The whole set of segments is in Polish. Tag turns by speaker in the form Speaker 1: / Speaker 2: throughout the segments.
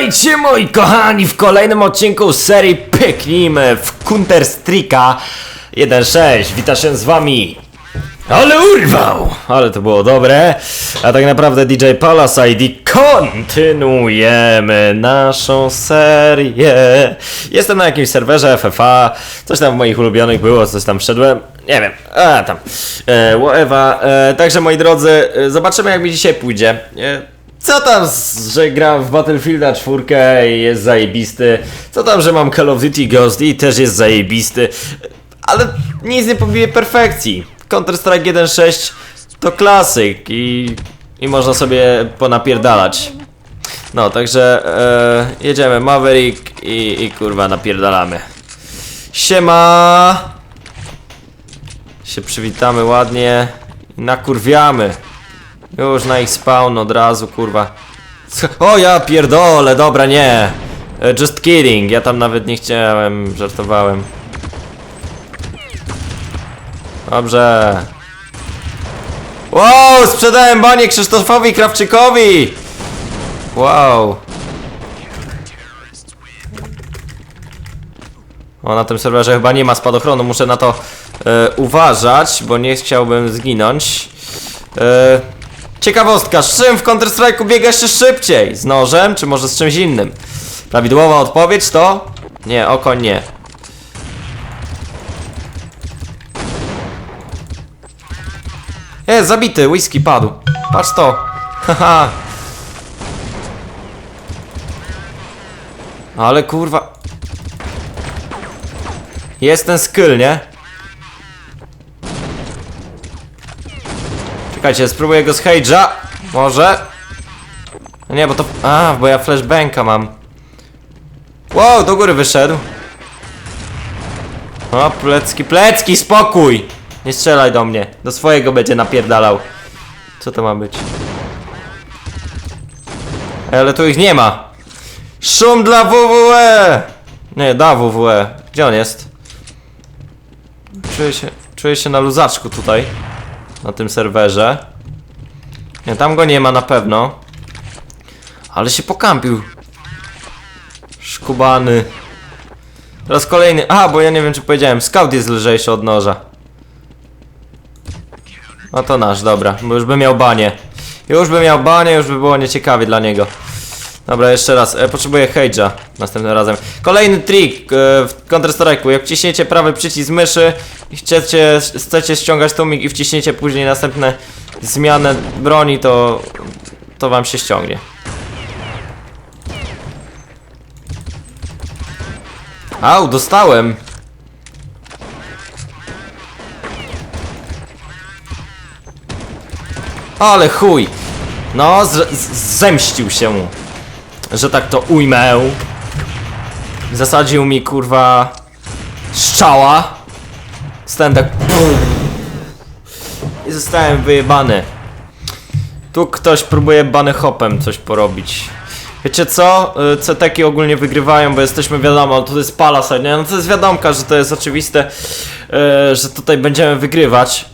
Speaker 1: Witajcie moi kochani w kolejnym odcinku serii Pyknijmy w Counter Strike'a 1.6. Wita się z wami. Ale urwał! Ale to było dobre. A tak naprawdę DJ Palace ID kontynuujemy naszą serię. Jestem na jakimś serwerze FFA. Coś tam w moich ulubionych było, coś tam wszedłem. Nie wiem. A tam. E, whatever. E, także moi drodzy, e, zobaczymy jak mi dzisiaj pójdzie. E, co tam, że gram w Battlefielda 4 i jest zajebisty? Co tam, że mam Call of Duty Ghost i też jest zajebisty? Ale nic nie pobije perfekcji. Counter-Strike 1.6 to klasyk i, i można sobie ponapierdalać. No, także e, jedziemy Maverick i, i kurwa napierdalamy. Siema! Się przywitamy ładnie i nakurwiamy. Już na ich spawn od razu, kurwa. O ja pierdolę, dobra, nie. E, Just kidding, ja tam nawet nie chciałem, żartowałem. Dobrze. Wow, sprzedałem banie Krzysztofowi Krawczykowi! Wow. O, na tym serwerze chyba nie ma spadochronu, muszę na to e, uważać, bo nie chciałbym zginąć. E, ciekawostka, z czym w Counter-Strike'u biega się szybciej? Z nożem, czy może z czymś innym? Prawidłowa odpowiedź to... Nie, oko nie. Jest, zabity, whisky padł. Patrz to. Haha. Ale kurwa. Jest ten skill, nie? Czekajcie, spróbuję go z. Może? No nie, bo to... A, bo ja flashbanka mam. Wow, do góry wyszedł. O, plecki, plecki, spokój! Nie strzelaj do mnie. Do swojego będzie napierdalał. Co to ma być? Ale tu ich nie ma. Szum dla WWE! Nie, da WWE. Gdzie on jest? Czuję się, czuję się na luzaczku tutaj. Na tym serwerze. Nie, tam go nie ma na pewno. Ale się pokampił. Szkubany. Teraz kolejny. A, bo ja nie wiem czy powiedziałem. Scout jest lżejszy od noża. No to nasz, dobra. Bo już by miał banie. Już by miał banie, już by było nieciekawie dla niego. Dobra, jeszcze raz. E, potrzebuję Hage'a następnym razem. Kolejny trik e, w Counter-Strike'u. Jak wciśniecie prawy przycisk myszy i chcecie, chcecie ściągać tłumik i wciśniecie później następne zmianę broni, to, to wam się ściągnie. Au, dostałem. Ale chuj. No, zemścił się. Że tak to ujmę. Zasadził mi kurwa strzała. Stałem tak. I zostałem wyjebany. Tu ktoś próbuje bany hopem coś porobić. Wiecie co? Y, CTki ogólnie wygrywają, bo jesteśmy wiadomo, to jest Palasite, nie? No to jest wiadomka, że to jest oczywiste, y, że tutaj będziemy wygrywać.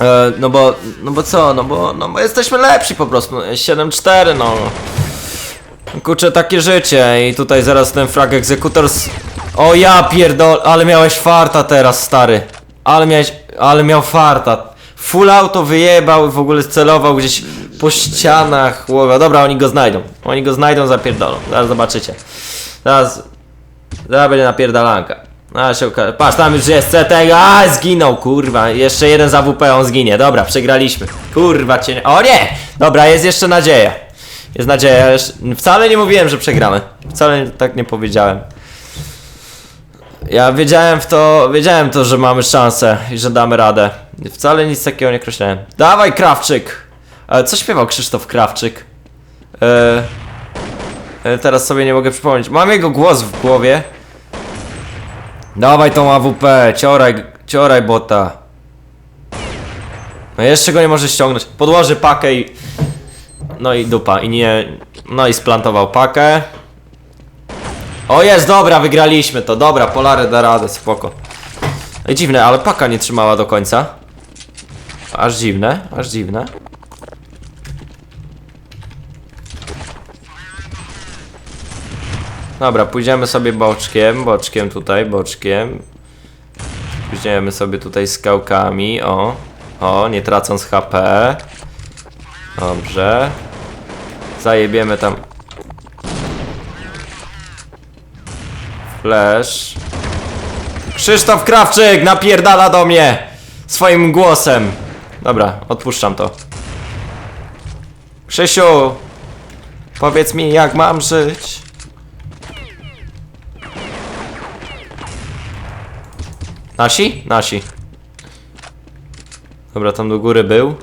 Speaker 1: E, no bo, no bo co, no bo, no bo jesteśmy lepsi po prostu, no, 7-4 no. Kurczę, takie życie i tutaj zaraz ten frag egzekutor s- O ja pierdol, ale miałeś farta teraz, stary. Ale miałeś, ale miał farta. Full auto wyjebał w ogóle celował gdzieś po ścianach. Łowa. Dobra, oni go znajdą. Oni go znajdą, zapierdolą. Zaraz zobaczycie. Zaraz, zaraz będzie napierdalanka. A się okaże. Patrz, tam już jest CT. A, zginął, kurwa. Jeszcze jeden z AWP, on zginie. Dobra, przegraliśmy. Kurwa cię. O nie! Dobra, jest jeszcze nadzieja. Jest nadzieja. Wcale nie mówiłem, że przegramy. Wcale tak nie powiedziałem. Ja wiedziałem w to, wiedziałem to, że mamy szansę i że damy radę. Wcale nic takiego nie określałem. Dawaj, Krawczyk! Co śpiewał Krzysztof Krawczyk? E, e, teraz sobie nie mogę przypomnieć. Mam jego głos w głowie. Dawaj tą AWP, cioraj, cioraj bota. No jeszcze go nie może ściągnąć. Podłoży pakę i... No i dupa, i nie... No i splantował pakę. O jest, dobra, wygraliśmy to. Dobra, Polary da radę, spoko. Ej, dziwne, ale paka nie trzymała do końca. Aż dziwne, aż dziwne. Dobra, pójdziemy sobie boczkiem, boczkiem tutaj, boczkiem. Pójdziemy sobie tutaj skałkami, o. O, nie tracąc HP. Dobrze. Zajebiemy tam. Flash. Krzysztof Krawczyk napierdala do mnie swoim głosem. Dobra, odpuszczam to. Krzysiu, powiedz mi jak mam żyć. Nasi? Nasi. Dobra, tam do góry był.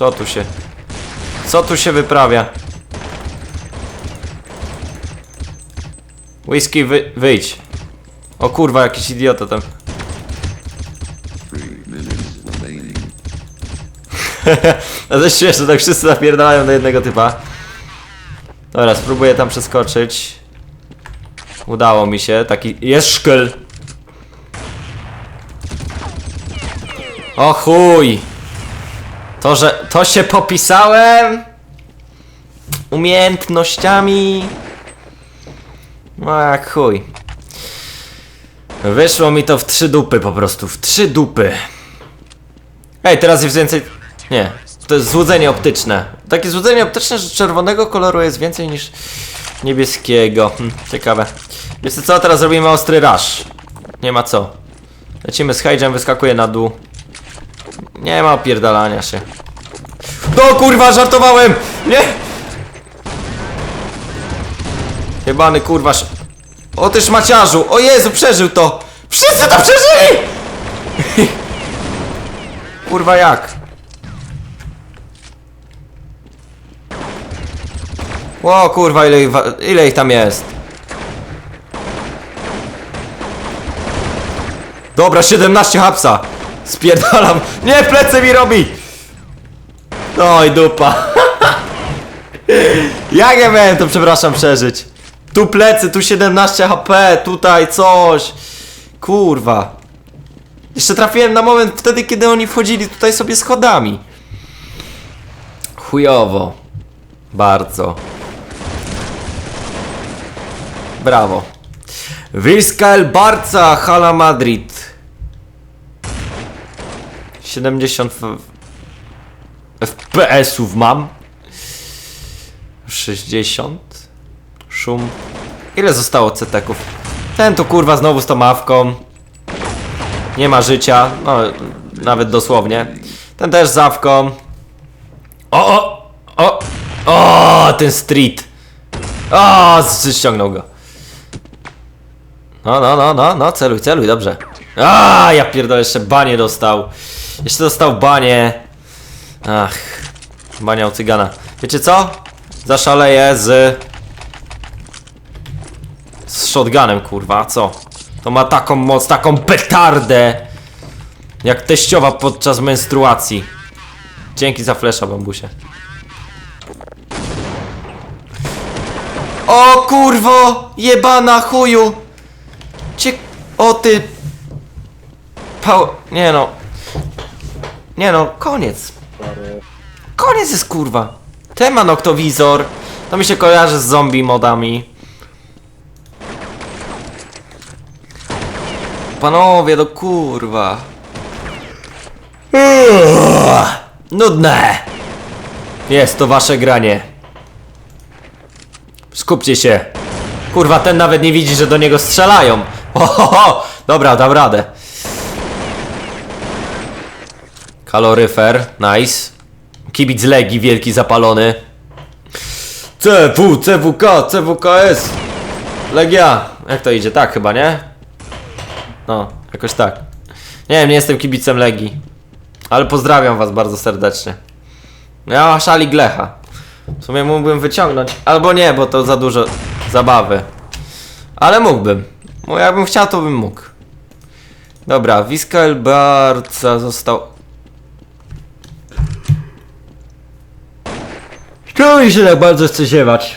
Speaker 1: Co tu się... Co tu się wyprawia? Whisky, wy, wyjdź. O kurwa, jakiś idiota tam. no to jest śmieszne, tak wszyscy napierdalają do jednego typa. Dobra, spróbuję tam przeskoczyć. Udało mi się, taki... Jest szkyl! O chuj! To, że... To się popisałem... Umiejętnościami... No jak chuj. Wyszło mi to w trzy dupy po prostu, w trzy dupy. Ej, teraz jest więcej... Nie, to jest złudzenie optyczne. Takie złudzenie optyczne, że czerwonego koloru jest więcej niż niebieskiego. Hm, ciekawe. Wiecie co, teraz robimy ostry rush. Nie ma co. Lecimy z Hage'em, wyskakuje na dół. Nie ma opierdalania się. Do kurwa, żartowałem! Nie! Jebany kurwa. O ty szmaciarzu! O Jezu, przeżył to! Wszyscy to przeżyli! kurwa jak? O kurwa, ile, ich ile ich tam jest? Dobra, 17 hapsa! Spierdalam! Nie, plecy mi robi! Oj, dupa! Jak ja miałem to, przepraszam, przeżyć? Tu plecy, tu 17 HP, tutaj coś. Kurwa. Jeszcze trafiłem na moment wtedy, kiedy oni wchodzili tutaj sobie schodami. Chujowo. Bardzo. Brawo. Wilskael Barca, Hala Madrid. 70 f- FPS-ów mam. 60. Szum. Ile zostało ceteków? Ten tu kurwa znowu z tą mawką. Nie ma życia. No, nawet dosłownie. Ten też z zawką. O, o, o, o, ten street. O, ściągnął go. No, no, no, no, no, celuj, celuj, dobrze. A, ja pierdolę, jeszcze banie dostał. Jeszcze dostał banie. Ach, bania u cygana. Wiecie co? Zaszaleję z... Z shotgunem, kurwa, co? To ma taką moc, taką petardę! Jak teściowa podczas menstruacji. Dzięki za flesza, bambusie. O kurwo! Jebana chuju! Cie... O ty... Pał... Nie no. Nie no, koniec. Koniec jest kurwa. Ten ma noktowizor. To mi się kojarzy z zombie modami. Panowie, do kurwa. Nudne. Jest to wasze granie. Skupcie się. Kurwa, ten nawet nie widzi, że do niego strzelają. Ohoho! Dobra, dam radę. Kaloryfer, nice. Kibic Legii, wielki zapalony. CW, CWK, CWKS. Legia. Jak to idzie? Tak chyba, nie? No, jakoś tak. Nie wiem, nie jestem kibicem Legii. Ale pozdrawiam was bardzo serdecznie. Ja szali Glecha. W sumie mógłbym wyciągnąć. Albo nie, bo to za dużo zabawy. Ale mógłbym. Bo jakbym chciał, to bym mógł. Dobra, Wiskael Barca został... Czemu mi się tak bardzo chce ziewać?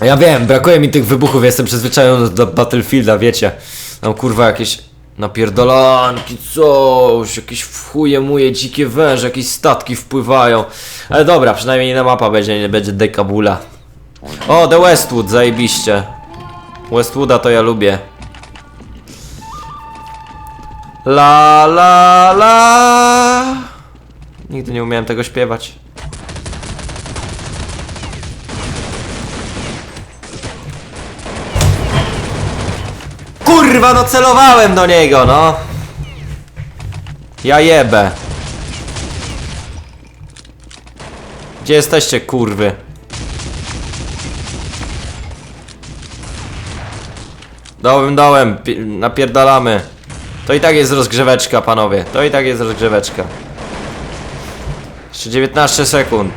Speaker 1: Ja wiem, brakuje mi tych wybuchów, jestem przyzwyczajony do, Battlefielda, wiecie. Tam kurwa jakieś Napierdolanki, coś, jakieś chuje muje dzikie węże, jakieś statki wpływają. Ale dobra, przynajmniej inna mapa będzie, nie będzie dekabula. O, The Westwood, zajebiście. Westwooda to ja lubię. La la la. Nigdy nie umiałem tego śpiewać. Kurwa, no celowałem do niego, no. Ja jebę. Gdzie jesteście, kurwy? Dołem, dołem, pi- napierdalamy. To i tak jest rozgrzeweczka, panowie. To i tak jest rozgrzeweczka. Jeszcze 19 sekund.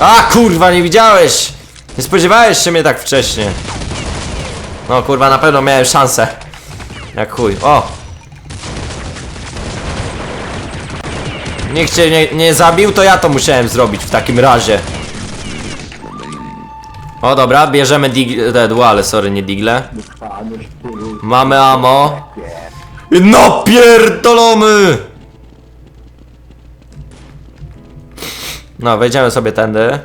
Speaker 1: A kurwa, nie widziałeś! Nie spodziewałeś się mnie tak wcześnie. No kurwa, na pewno miałem szansę. Jak chuj. O! Nikt cię nie, nie zabił, to ja to musiałem zrobić w takim razie. O dobra, bierzemy dig... te duale, sorry, nie digle. Mamy amo. No pierdolony! No, wejdziemy sobie tędy.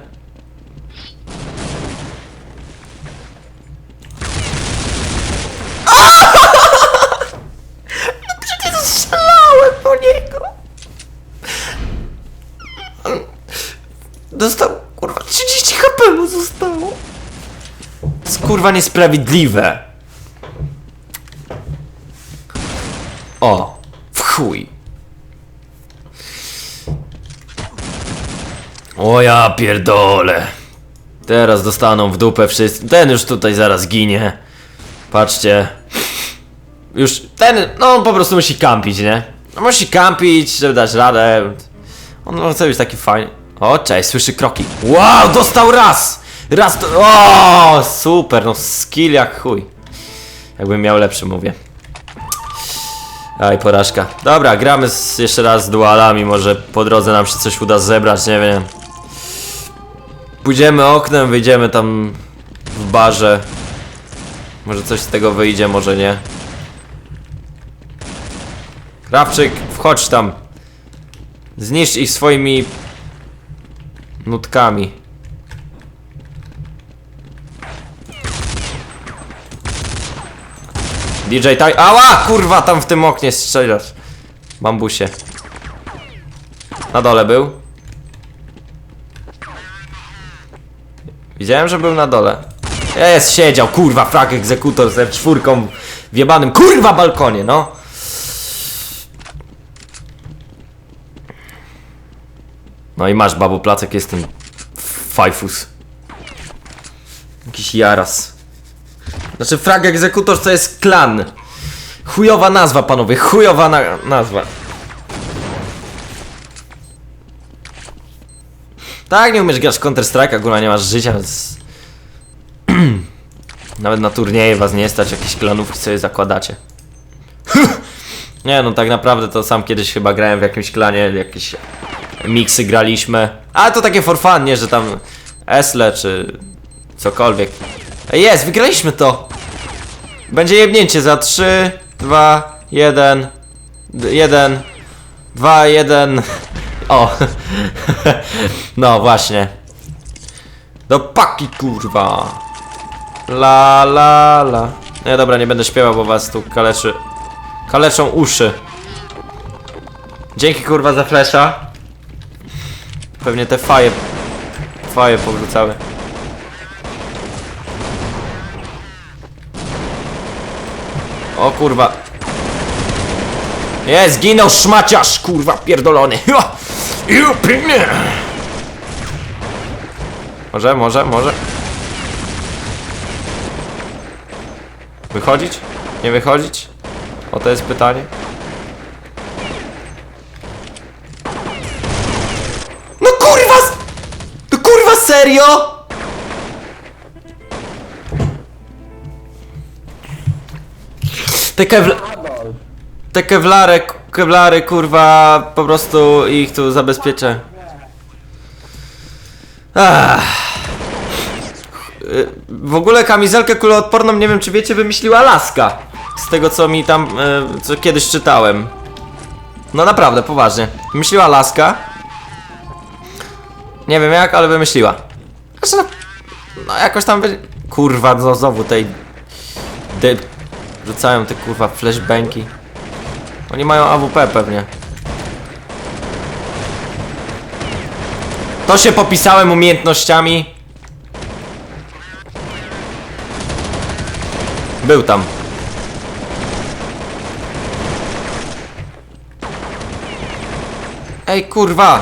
Speaker 1: No przecież strzelałem po niego! Dostał, kurwa, 30 HP mu zostało. To jest kurwa niesprawiedliwe. O, w chuj. O ja pierdolę. Teraz dostaną w dupę wszyscy. Ten już tutaj zaraz ginie. Patrzcie. Już ten, no on po prostu musi kampić, nie? No musi kampić, żeby dać radę. On chce być taki fajny. O, cześć, słyszy kroki. Wow, dostał raz! Raz to... O, super, no skill jak chuj. Jakbym miał lepszy, mówię. Aj, porażka. Dobra, gramy z, jeszcze raz z dualami, może po drodze nam się coś uda zebrać, nie wiem. Pójdziemy oknem, wyjdziemy tam w barze. Może coś z tego wyjdzie, może nie. Krawczyk, wchodź tam. Zniszcz ich swoimi nutkami. DJ Taj. Ała! Kurwa, tam w tym oknie strzelasz. Bambusie. Na dole był. Widziałem, że był na dole. Jest, siedział, kurwa, frak egzekutor ze czwórką w jebanym, kurwa, balkonie, no. No i masz, babu placek, jest ten fajfus. Jakiś jaras. Znaczy, frag egzekutor to jest klan. Chujowa nazwa, panowie, chujowa na nazwa. Tak, nie umiesz grać w Counter Strike, góra nie masz życia, więc... Nawet na turnieje was nie stać, jakieś klanówki sobie zakładacie. nie no, tak naprawdę to sam kiedyś chyba grałem w jakimś klanie, jakieś miksy graliśmy. Ale to takie for fun, nie, że tam Esle czy cokolwiek. Jest, wygraliśmy to! Będzie jebnięcie za 3, 2, 1, 1, 2, 1. O! No właśnie. Do paki kurwa. La la la. Nie dobra, nie będę śpiewał, bo was tu kaleczy. Kaleczą uszy. Dzięki kurwa za flesza. Pewnie te faje. Faje powrócały. O kurwa. Jest, zginął szmaciarz, kurwa, pierdolony. Może, może, może. Wychodzić? Nie wychodzić? O to jest pytanie. No kurwa! s- No kurwa serio? Te kewla... Te kewlary, kewlary kurwa po prostu ich tu zabezpieczę. Ach. w ogóle kamizelkę kuloodporną, nie wiem czy wiecie, wymyśliła Laska. Z tego co mi tam, y, co kiedyś czytałem. No naprawdę, poważnie. Wymyśliła Laska. Nie wiem jak, ale wymyśliła. Znaczy, no, no jakoś tam... wy- Kurwa, no znowu tej... De... Rzucają te kurwa flashbangi. Oni mają AWP pewnie. To się popisałem umiejętnościami. Był tam. Ej, kurwa!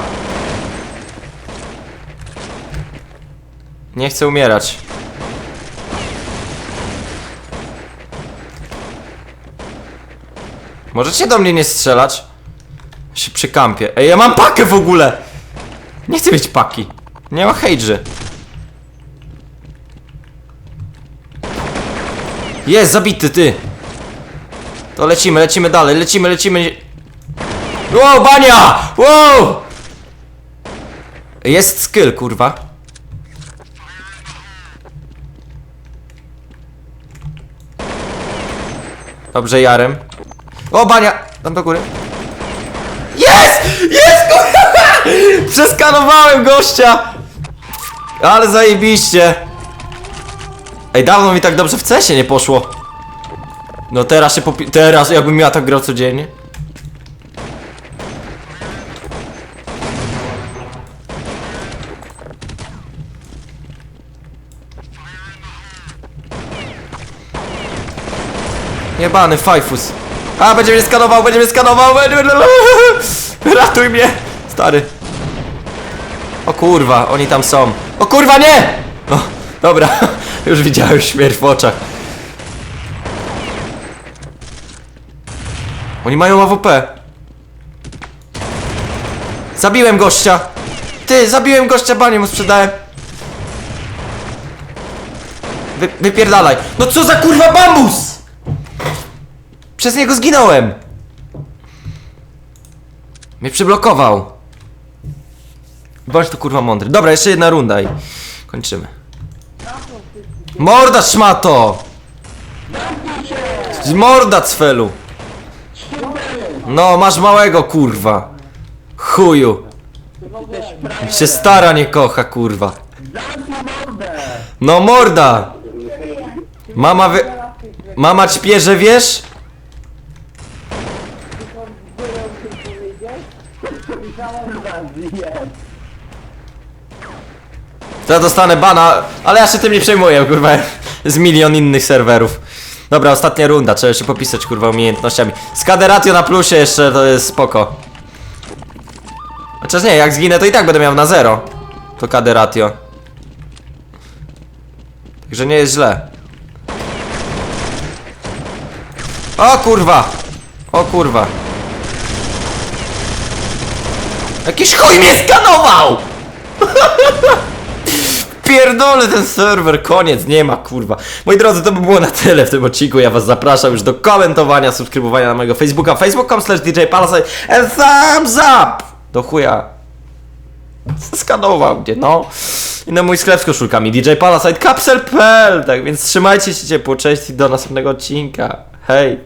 Speaker 1: Nie chcę umierać. Możecie do mnie nie strzelać? Się przykampię. Ej, ja mam pakę w ogóle! Nie chcę mieć paki. Nie ma hejdży. Jest, zabity, ty! To lecimy, lecimy dalej, lecimy, lecimy. Wow, bania! Wow! Jest skill, kurwa. Dobrze, Jarem. O, bania! Tam do góry. Jest! Jest, kurwa! Przeskanowałem gościa! Ale zajebiście! Ej, dawno mi tak dobrze w cesie nie poszło. No teraz się popi... Teraz, jakbym ja tak grał codziennie. Jebany fajfus. A, będzie mnie skanował, będzie mnie skanował. Ratuj mnie! Stary. O kurwa, oni tam są. O kurwa, nie! O, dobra, już widziałem śmierć w oczach. Oni mają AWP. Zabiłem gościa. Ty, zabiłem gościa, banie mu sprzedałem. Wy, wypierdalaj. No co za kurwa bambus! Przez niego zginąłem! Mnie przyblokował. Bądź tu kurwa mądry. Dobra, jeszcze jedna runda i kończymy. Morda szmato! Morda cfelu! No, masz małego kurwa. Chuju. Się stara nie kocha kurwa. No morda! Mama wy... Mama ci pierze, wiesz? To ja dostanę bana, ale ja się tym nie przejmuję, kurwa. Z milion innych serwerów. Dobra, ostatnia runda, trzeba się popisać, kurwa, umiejętnościami. Skaderatio na plusie jeszcze, to jest spoko. Chociaż nie, jak zginę, to i tak będę miał na zero. To kaderatio. Także nie jest źle. O kurwa! O kurwa! Jakiś chuj mnie skanował! Pierdolę ten serwer, koniec, nie ma kurwa. Moi drodzy, to by było na tyle w tym odcinku. Ja was zapraszam już do komentowania, subskrybowania na mojego Facebooka, facebook.com slash DJ Palasite and thumbs up! Do chuja. Skanował mnie, no. I na mój sklep z koszulkami DJ Palasite Capsule.pl Tak więc trzymajcie się ciepło, cześć i do następnego odcinka. Hej!